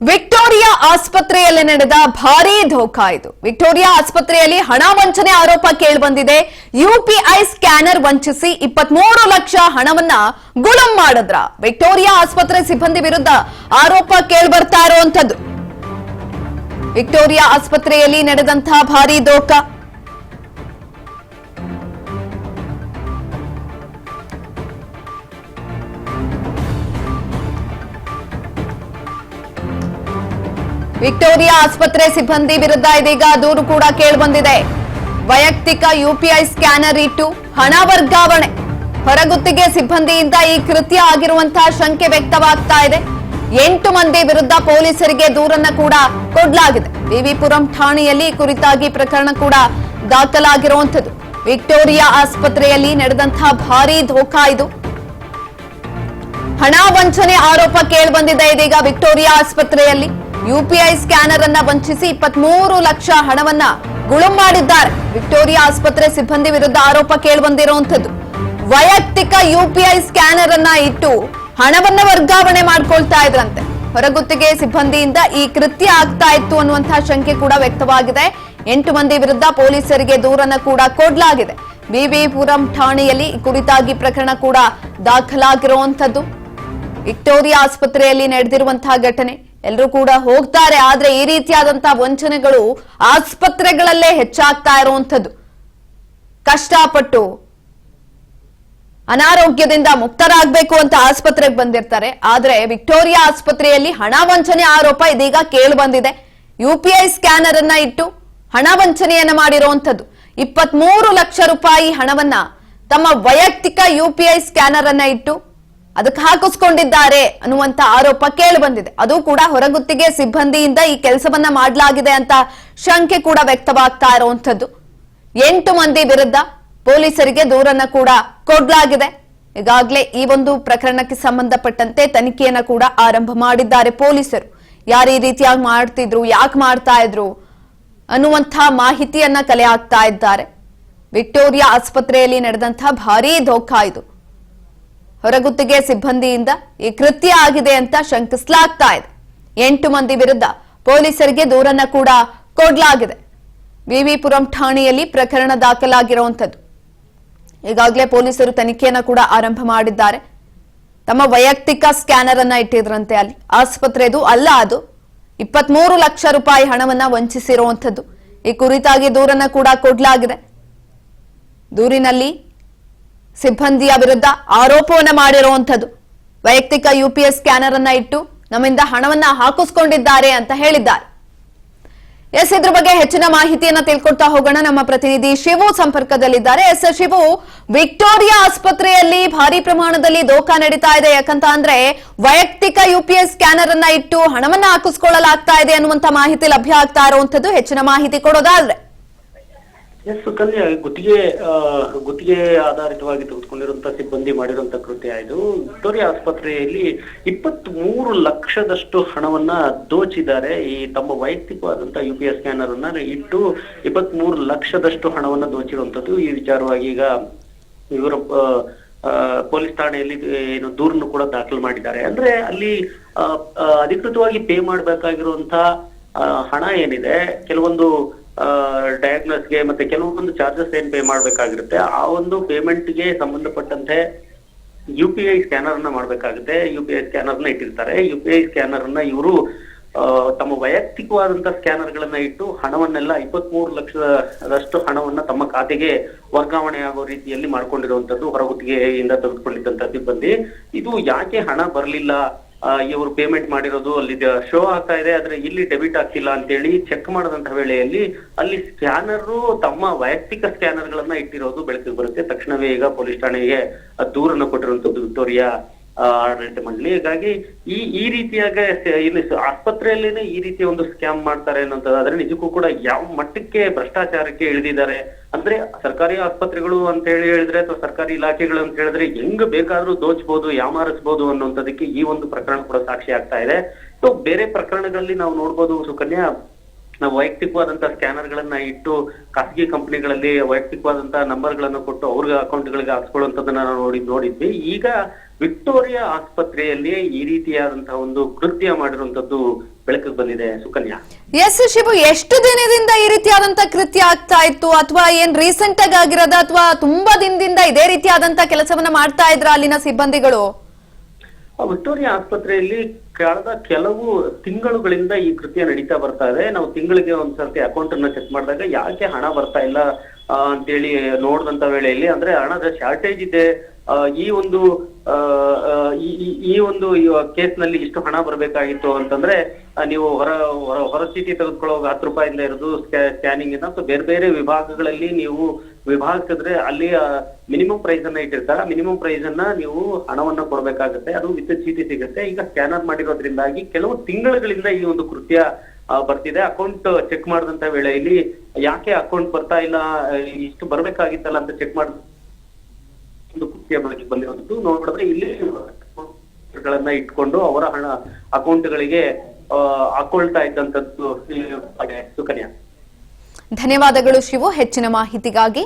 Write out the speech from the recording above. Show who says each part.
Speaker 1: Victoria ಆಸ್ಪತ್ರೆಯಲ್ಲಿ ನಡೆದ ಭಾರೀ ಧೋಖಾ ಇದು. ವಿಕ್ಟೋರಿಯಾ ಆಸ್ಪತ್ರೆಯಲ್ಲಿ ಹಣ ವಂಚನೆ ಆರೋಪ ಕೇಳಿಬಂದಿದೆ. ಯುಪಿಐ ಸ್ಕ್ಯಾನರ್ ವಂಚಿಸಿ ಇಪ್ಪತ್ಮೂರು ಲಕ್ಷ ಹಣವನ್ನ ಗುಳಂ ಮಾಡಿದ್ರ. ವಿಕ್ಟೋರಿಯಾ ಆಸ್ಪತ್ರೆ ಸಿಬ್ಬಂದಿ ವಿರುದ್ಧ ಆರೋಪ ಕೇಳ್ಬರ್ತಾ ಇರುವಂತದ್ದು ವಿಕ್ಟೋರಿಯಾ ಆಸ್ಪತ್ರೆಯಲ್ಲಿ ನಡೆದಂತಹ ಭಾರೀ ಧೋಕಾ ವಿಕ್ಟೋರಿಯಾ ಆಸ್ಪತ್ರೆ ಸಿಬ್ಬಂದಿ ವಿರುದ್ಧ ಇದೀಗ ದೂರು ಕೂಡ ಕೇಳಿಬಂದಿದೆ. ವೈಯಕ್ತಿಕ ಯುಪಿಐ ಸ್ಕ್ಯಾನರ್ ಇಟ್ಟು ಹಣ ವರ್ಗಾವಣೆ. ಹೊರಗುತ್ತಿಗೆ ಸಿಬ್ಬಂದಿಯಿಂದ ಈ ಕೃತ್ಯ ಆಗಿರುವಂತಹ ಶಂಕೆ ವ್ಯಕ್ತವಾಗ್ತಾ ಇದೆ. ಎಂಟು ಮಂದಿ ವಿರುದ್ಧ ಪೊಲೀಸರಿಗೆ ದೂರನ್ನ ಕೂಡ ಕೊಡಲಾಗಿದೆ. ವಿವಿಪುರಂ ಠಾಣೆಯಲ್ಲಿ ಕುರಿತಾಗಿ ಪ್ರಕರಣ ಕೂಡ ದಾಖಲಾಗಿರುವಂತದ್ದು ವಿಕ್ಟೋರಿಯಾ ಆಸ್ಪತ್ರೆಯಲ್ಲಿ ನಡೆದಂತಹ ಭಾರೀ ಧೋಖಾ ಇದು. ಹಣ ವಂಚನೆ ಆರೋಪ ಕೇಳಿಬಂದಿದೆ ಇದೀಗ ವಿಕ್ಟೋರಿಯಾ ಆಸ್ಪತ್ರೆಯಲ್ಲಿ. ಯುಪಿಐ ಸ್ಕ್ಯಾನರ್ ಅನ್ನ ವಂಚಿಸಿ ಇಪ್ಪತ್ಮೂರು ಲಕ್ಷ ಹಣವನ್ನ ಗುಳುಂ ಮಾಡಿದ್ದಾರೆ. ವಿಕ್ಟೋರಿಯಾ ಆಸ್ಪತ್ರೆ ಸಿಬ್ಬಂದಿ ವಿರುದ್ಧ ಆರೋಪ ಕೇಳಿಬಂದಿರುವಂತದ್ದು ವೈಯಕ್ತಿಕ ಯುಪಿಐ ಸ್ಕ್ಯಾನರ್ ಅನ್ನ ಇಟ್ಟು ಹಣವನ್ನ ವರ್ಗಾವಣೆ ಮಾಡ್ಕೊಳ್ತಾ ಇದ್ರಂತೆ. ಹೊರಗುತ್ತಿಗೆ ಸಿಬ್ಬಂದಿಯಿಂದ ಈ ಕೃತ್ಯ ಆಗ್ತಾ ಇತ್ತು ಅನ್ನುವಂತಹ ಶಂಕೆ ಕೂಡ ವ್ಯಕ್ತವಾಗಿದೆ. ಎಂಟು ಮಂದಿ ವಿರುದ್ಧ ಪೊಲೀಸರಿಗೆ ದೂರನ್ನ ಕೂಡ ಕೊಡಲಾಗಿದೆ. ವಿವಿಪುರಂ ಠಾಣೆಯಲ್ಲಿ ಕುರಿತಾಗಿ ಪ್ರಕರಣ ಕೂಡ ದಾಖಲಾಗಿರುವಂತದ್ದು ವಿಕ್ಟೋರಿಯಾ ಆಸ್ಪತ್ರೆಯಲ್ಲಿ ನಡೆದಿರುವಂತಹ ಘಟನೆ. ಎಲ್ಲರೂ ಕೂಡ ಹೋಗ್ತಾರೆ, ಆದ್ರೆ ಈ ರೀತಿಯಾದಂತಹ ವಂಚನೆಗಳು ಆಸ್ಪತ್ರೆಗಳಲ್ಲೇ ಹೆಚ್ಚಾಗ್ತಾ ಇರುವಂತದ್ದು ಕಷ್ಟಪಟ್ಟು ಅನಾರೋಗ್ಯದಿಂದ ಮುಕ್ತರಾಗಬೇಕು ಅಂತ ಆಸ್ಪತ್ರೆಗೆ ಬಂದಿರ್ತಾರೆ. ಆದ್ರೆ ವಿಕ್ಟೋರಿಯಾ ಆಸ್ಪತ್ರೆಯಲ್ಲಿ ಹಣ ವಂಚನೆ ಆರೋಪ ಇದೀಗ ಕೇಳಿ ಬಂದಿದೆ. ಯುಪಿಐ ಸ್ಕ್ಯಾನರ್ ಅನ್ನ ಇಟ್ಟು ಹಣ ವಂಚನೆಯನ್ನ ಮಾಡಿರುವಂತದ್ದು ಇಪ್ಪತ್ಮೂರು ಲಕ್ಷ ರೂಪಾಯಿ ಹಣವನ್ನ ತಮ್ಮ ವೈಯಕ್ತಿಕ ಯುಪಿಐ ಸ್ಕ್ಯಾನರ್ ಅನ್ನ ಇಟ್ಟು ಅದಕ್ಕೆ ಹಾಕಿಸ್ಕೊಂಡಿದ್ದಾರೆ ಅನ್ನುವಂತ ಆರೋಪ ಕೇಳಿ ಬಂದಿದೆ. ಅದು ಕೂಡ ಹೊರಗುತ್ತಿಗೆ ಸಿಬ್ಬಂದಿಯಿಂದ ಈ ಕೆಲಸವನ್ನ ಮಾಡಲಾಗಿದೆ ಅಂತ ಶಂಕೆ ಕೂಡ ವ್ಯಕ್ತವಾಗ್ತಾ ಇರುವಂತದ್ದು ಎಂಟು ಮಂದಿ ವಿರುದ್ಧ ಪೊಲೀಸರಿಗೆ ದೂರನ್ನ ಕೂಡ ಕೊಡ್ಲಾಗಿದೆ. ಈಗಾಗಲೇ ಈ ಒಂದು ಪ್ರಕರಣಕ್ಕೆ ಸಂಬಂಧಪಟ್ಟಂತೆ ತನಿಖೆಯನ್ನ ಕೂಡ ಆರಂಭ ಮಾಡಿದ್ದಾರೆ ಪೊಲೀಸರು. ಯಾರು ಈ ರೀತಿಯಾಗಿ ಮಾಡ್ತಿದ್ರು, ಯಾಕೆ ಮಾಡ್ತಾ ಇದ್ರು ಅನ್ನುವಂತಹ ಮಾಹಿತಿಯನ್ನ ಕಲೆ ಹಾಕ್ತಾ ಇದ್ದಾರೆ. ವಿಕ್ಟೋರಿಯಾ ಆಸ್ಪತ್ರೆಯಲ್ಲಿ ನಡೆದಂತಹ ಭಾರೀ ಧೋಖಾ ಇದು. ಹೊರಗುತ್ತಿಗೆ ಸಿಬ್ಬಂದಿಯಿಂದ ಈ ಕೃತ್ಯ ಆಗಿದೆ ಅಂತ ಶಂಕಿಸಲಾಗ್ತಾ ಇದೆ. ಎಂಟು ಮಂದಿ ವಿರುದ್ಧ ಪೊಲೀಸರಿಗೆ ದೂರನ್ನ ಕೂಡ ಕೊಡಲಾಗಿದೆ. ವಿವಿಪುರಂ ಠಾಣೆಯಲ್ಲಿ ಪ್ರಕರಣ ದಾಖಲಾಗಿರುವಂತದ್ದು ಈಗಾಗಲೇ ಪೊಲೀಸರು ತನಿಖೆಯನ್ನ ಕೂಡ ಆರಂಭ ಮಾಡಿದ್ದಾರೆ. ತಮ್ಮ ವೈಯಕ್ತಿಕ ಸ್ಕ್ಯಾನರ್ ಅನ್ನ ಇಟ್ಟಿದ್ರಂತೆ ಅಲ್ಲಿ. ಆಸ್ಪತ್ರೆದು ಅಲ್ಲ ಅದು. ಇಪ್ಪತ್ಮೂರು ಲಕ್ಷ ರೂಪಾಯಿ ಹಣವನ್ನ ವಂಚಿಸಿರುವಂಥದ್ದು. ಈ ಕುರಿತಾಗಿ ದೂರನ್ನ ಕೂಡ ಕೊಡಲಾಗಿದೆ. ದೂರಿನಲ್ಲಿ ಸಿಬ್ಬಂದಿಯ ವಿರುದ್ಧ ಆರೋಪವನ್ನ ಮಾಡಿರುವಂಥದ್ದು. ವೈಯಕ್ತಿಕ ಯುಪಿಎಸ್ ಸ್ಕ್ಯಾನರ್ ಅನ್ನ ಇಟ್ಟು ನಮ್ಮಿಂದ ಹಣವನ್ನ ಹಾಕಿಸ್ಕೊಂಡಿದ್ದಾರೆ ಅಂತ ಹೇಳಿದ್ದಾರೆ. ಎಸ್, ಇದ್ರ ಬಗ್ಗೆ ಹೆಚ್ಚಿನ ಮಾಹಿತಿಯನ್ನ ತಿಳ್ಕೊಡ್ತಾ ಹೋಗೋಣ. ನಮ್ಮ ಪ್ರತಿನಿಧಿ ಶಿವು ಸಂಪರ್ಕದಲ್ಲಿದ್ದಾರೆ. ಎಸ್, ಶಿವು, ವಿಕ್ಟೋರಿಯಾ ಆಸ್ಪತ್ರೆಯಲ್ಲಿ ಭಾರಿ ಪ್ರಮಾಣದಲ್ಲಿ ದೋಖಾ ನಡೀತಾ ಇದೆ. ಯಾಕಂತ ಅಂದ್ರೆ ವೈಯಕ್ತಿಕ ಯುಪಿಎಸ್ ಸ್ಕ್ಯಾನರ್ ಅನ್ನ ಇಟ್ಟು ಹಣವನ್ನ ಹಾಕಿಸ್ಕೊಳ್ಳಲಾಗ್ತಾ ಇದೆ ಅನ್ನುವಂತ ಮಾಹಿತಿ ಲಭ್ಯ ಆಗ್ತಾ ಇರುವಂತದ್ದು ಹೆಚ್ಚಿನ ಮಾಹಿತಿ ಕೊಡೋದಾದ್ರೆ
Speaker 2: ಎಸ್ ಸುಕನ್ಯಾ ಗುತ್ತಿಗೆ ಗುತ್ತಿಗೆ ಆಧಾರಿತವಾಗಿ ತೆಗೆದುಕೊಂಡಿರುವಂತಹ ಸಿಬ್ಬಂದಿ ಮಾಡಿರುವಂತಹ ಕೃತ್ಯ ಇದು. ವಿಕ್ಟೋರಿಯಾ ಆಸ್ಪತ್ರೆಯಲ್ಲಿ ಇಪ್ಪತ್ತ್ ಮೂರು ಲಕ್ಷದಷ್ಟು ಹಣವನ್ನ ದೋಚಿದ್ದಾರೆ. ಈ ತಮ್ಮ ವೈಯಕ್ತಿಕವಾದಂತಹ ಯು ಪಿ ಎಸ್ ಸ್ಕ್ಯಾನರ್ ಅನ್ನ ಇಟ್ಟು ಇಪ್ಪತ್ತ್ ಮೂರು ಲಕ್ಷದಷ್ಟು ಹಣವನ್ನ ದೋಚಿರುವಂತದ್ದು. ಈ ವಿಚಾರವಾಗಿ ಈಗ ಇವರ ಪೊಲೀಸ್ ಠಾಣೆಯಲ್ಲಿ ಏನು, ದೂರನ್ನು ಕೂಡ ದಾಖಲು ಮಾಡಿದ್ದಾರೆ. ಅಂದ್ರೆ ಅಲ್ಲಿ ಅಧಿಕೃತವಾಗಿ ಪೇ ಮಾಡಬೇಕಾಗಿರುವಂತ ಹಣ ಏನಿದೆ, ಕೆಲವೊಂದು ಡಯಾಗ್ನೋಸ್ಗೆ ಮತ್ತೆ ಕೆಲವೊಂದು ಚಾರ್ಜಸ್ ಏನ್ ಪೇ ಮಾಡ್ಬೇಕಾಗಿರುತ್ತೆ, ಆ ಒಂದು ಪೇಮೆಂಟ್ಗೆ ಸಂಬಂಧಪಟ್ಟಂತೆ ಯು ಪಿ ಐ ಸ್ಕ್ಯಾನರ್ ಅನ್ನ ಮಾಡ್ಬೇಕಾಗುತ್ತೆ. ಯು ಪಿ ಐ ಸ್ಕ್ಯಾನರ್ನ ಇಟ್ಟಿರ್ತಾರೆ. ಯು ಪಿ ಐ ಸ್ಕ್ಯಾನರ್ ಅನ್ನ ಇವರು ತಮ್ಮ ವೈಯಕ್ತಿಕವಾದಂತಹ ಸ್ಕ್ಯಾನರ್ ಗಳನ್ನ ಇಟ್ಟು ಹಣವನ್ನೆಲ್ಲ ಇಪ್ಪತ್ಮೂರು ಲಕ್ಷದಷ್ಟು ಹಣವನ್ನ ತಮ್ಮ ಖಾತೆಗೆ ವರ್ಗಾವಣೆ ಆಗೋ ರೀತಿಯಲ್ಲಿ ಮಾಡ್ಕೊಂಡಿರುವಂತದ್ದು ಹೊರಗುತ್ತಿಗೆಯಿಂದ ತೆಗೆದುಕೊಂಡಿದ್ದಂತ ಸಿಬ್ಬಂದಿ. ಇದು ಯಾಕೆ ಹಣ ಬರಲಿಲ್ಲ? ಇವರು ಪೇಮೆಂಟ್ ಮಾಡಿರೋದು ಅಲ್ಲಿ ಶೋ ಆಗ್ತಾ ಇದೆ, ಆದ್ರೆ ಇಲ್ಲಿ ಡೆಬಿಟ್ ಆಗ್ತಿಲ್ಲ ಅಂತೇಳಿ ಚೆಕ್ ಮಾಡದಂತ ವೇಳೆಯಲ್ಲಿ ಅಲ್ಲಿ ಸ್ಕ್ಯಾನರ್ ತಮ್ಮ ವೈಯಕ್ತಿಕ ಸ್ಕ್ಯಾನರ್ ಗಳನ್ನ ಇಟ್ಟಿರೋದು ಬೆಳಕಿಗೆ ಬರುತ್ತೆ. ತಕ್ಷಣವೇ ಈಗ ಪೊಲೀಸ್ ಠಾಣೆಗೆ ದೂರನ್ನ ಕೊಟ್ಟಿರುವಂತದ್ದು ವಿಕ್ಟೋರಿಯಾ. ಆಡಳಿತ ಮಂಡಳಿ. ಹೀಗಾಗಿ ಈ ಈ ರೀತಿಯಾಗ, ಇಲ್ಲಿ ಆಸ್ಪತ್ರೆಯಲ್ಲಿನೇ ಈ ರೀತಿಯ ಒಂದು ಸ್ಕ್ಯಾಮ್ ಮಾಡ್ತಾರೆ ಅನ್ನೋದಾದ್ರೆ ನಿಜಕ್ಕೂ ಕೂಡ ಯಾವ ಮಟ್ಟಕ್ಕೆ ಭ್ರಷ್ಟಾಚಾರಕ್ಕೆ ಇಳಿದಿದ್ದಾರೆ? ಅಂದ್ರೆ ಸರ್ಕಾರಿ ಆಸ್ಪತ್ರೆಗಳು ಅಂತ ಹೇಳಿ ಹೇಳಿದ್ರೆ ಅಥವಾ ಸರ್ಕಾರಿ ಇಲಾಖೆಗಳು ಅಂತ ಹೇಳಿದ್ರೆ ಹೆಂಗ್ ಬೇಕಾದ್ರೂ ದೋಚ್ಬೋದು, ಯಾಮಾರಿಸ್ಬೋದು ಅನ್ನೋಂಥದಕ್ಕೆ ಈ ಒಂದು ಪ್ರಕರಣ ಕೂಡ ಸಾಕ್ಷಿ ಆಗ್ತಾ ಇದೆ. ಸೊ ಬೇರೆ ಪ್ರಕರಣಗಳಲ್ಲಿ ನಾವು ನೋಡ್ಬೋದು ಸುಕನ್ಯಾ ನಾವು ವೈಯಕ್ತಿಕವಾದಂತಹ ಸ್ಕ್ಯಾನರ್ ಗಳನ್ನ ಇಟ್ಟು ಖಾಸಗಿ ಕಂಪನಿಗಳಲ್ಲಿ ವೈಯಕ್ತಿಕವಾದಂತಹ ನಂಬರ್ ಗಳನ್ನ ಕೊಟ್ಟು ಅವ್ರಿಗೆ ಅಕೌಂಟ್ಗಳಿಗೆ ಹಾಕ್ಸ್ಕೊಳ್ಳುವಂತದನ್ನ ನಾವು ನೋಡಿ ನೋಡಿದ್ವಿ. ಈಗ ವಿಕ್ಟೋರಿಯಾ ಆಸ್ಪತ್ರೆಯಲ್ಲಿ ಈ ರೀತಿಯಾದಂತಹ ಒಂದು ಕೃತ್ಯ ಮಾಡಿರುವಂತದ್ದು ಬೆಳಕಿಗೆ ಬಂದಿದೆ. ಸುಕನ್ಯಾ.
Speaker 1: ಎಸ್ ಶಿವು ಎಷ್ಟು ದಿನದಿಂದ ಈ ರೀತಿಯಾದಂತ ಕೃತ್ಯ ಆಗ್ತಾ ಇತ್ತು? ಅಥವಾ ಏನ್ ರೀಸೆಂಟ್ ಆಗಿ ಆಗಿರೋದ? ಅಥವಾ ತುಂಬಾ ದಿನದಿಂದ ಇದೇ ರೀತಿಯಾದಂತ ಕೆಲಸವನ್ನ ಮಾಡ್ತಾ ಇದ್ರ ಅಲ್ಲಿನ ಸಿಬ್ಬಂದಿಗಳು?
Speaker 2: ವಿಕ್ಟೋರಿಯಾ ಆಸ್ಪತ್ರೆಯಲ್ಲಿ ಕಳೆದ ಕೆಲವು ತಿಂಗಳುಗಳಿಂದ ಈ ಕೃತ್ಯ ನಡೀತಾ ಬರ್ತಾ ಇದೆ. ನಾವು ತಿಂಗಳಿಗೆ ಒಂದ್ಸರ್ತಿ ಅಕೌಂಟ್ ಅನ್ನ ಚೆಕ್ ಮಾಡಿದಾಗ ಯಾಕೆ ಹಣ ಬರ್ತಾ ಇಲ್ಲ ಅಂತೇಳಿ ನೋಡಿದಂತ ವೇಳೆಯಲ್ಲಿ ಅಂದ್ರೆ ಹಣದ ಶಾರ್ಟೇಜ್ ಇದೆ. ಈ ಒಂದು ಈ ಒಂದು ಕೇಸ್ನಲ್ಲಿ ಇಷ್ಟು ಹಣ ಬರಬೇಕಾಗಿತ್ತು ಅಂತಂದ್ರೆ ನೀವು ಹೊರ ಹೊರ ಹೊರ ಚೀಟಿ ತೆಗೆದುಕೊಳ್ಳುವಾಗ ಹತ್ತು ರೂಪಾಯಿಂದ ಇರೋದು ಸ್ಕ್ಯಾನಿಂಗ್ ಇಂದ ಅಥವಾ ಬೇರೆ ಬೇರೆ ವಿಭಾಗಗಳಲ್ಲಿ ನೀವು ವಿಭಾಗಿಸಿದ್ರೆ ಅಲ್ಲಿ ಮಿನಿಮಮ್ ಪ್ರೈಸ್ ಅನ್ನ ಇಟ್ಟಿರ್ತಾರೆ. ಮಿನಿಮಮ್ ಪ್ರೈಸ್ ಅನ್ನ ನೀವು ಹಣವನ್ನ ಕೊಡಬೇಕಾಗುತ್ತೆ. ಅದು ವಿತ್ ಚೀಟಿ ಸಿಗುತ್ತೆ. ಈಗ ಸ್ಕ್ಯಾನರ್ ಮಾಡಿರೋದ್ರಿಂದಾಗಿ ಕೆಲವು ತಿಂಗಳುಗಳಿಂದ ಈ ಒಂದು ಕೃತ್ಯ ಬರ್ತಿದೆ. ಅಕೌಂಟ್ ಚೆಕ್ ಮಾಡಿದಂತ ವೇಳೆಯಲ್ಲಿ ಯಾಕೆ ಅಕೌಂಟ್ ಬರ್ತಾ ಇಲ್ಲ, ಇಷ್ಟು ಬರ್ಬೇಕಾಗಿತ್ತಲ್ಲ ಅಂತ ಚೆಕ್ ಮಾಡ್, ಒಂದು ಕೃತ್ಯ ಬಳಕೆ ಬಂದಿರೋದು. ನೋಡಿದ್ರೆ ಇಲ್ಲಿ ಗಳನ್ನ ಇಟ್ಕೊಂಡು ಅವರ ಹಣ ಅಕೌಂಟ್ಗಳಿಗೆ ಹಾಕೊಳ್ತಾ ಇದ್ದಂತದ್ದು ಸುಕನ್ಯಾ.
Speaker 1: ಧನ್ಯವಾದಗಳು ಶಿವು ಹೆಚ್ಚಿನ ಮಾಹಿತಿಗಾಗಿ.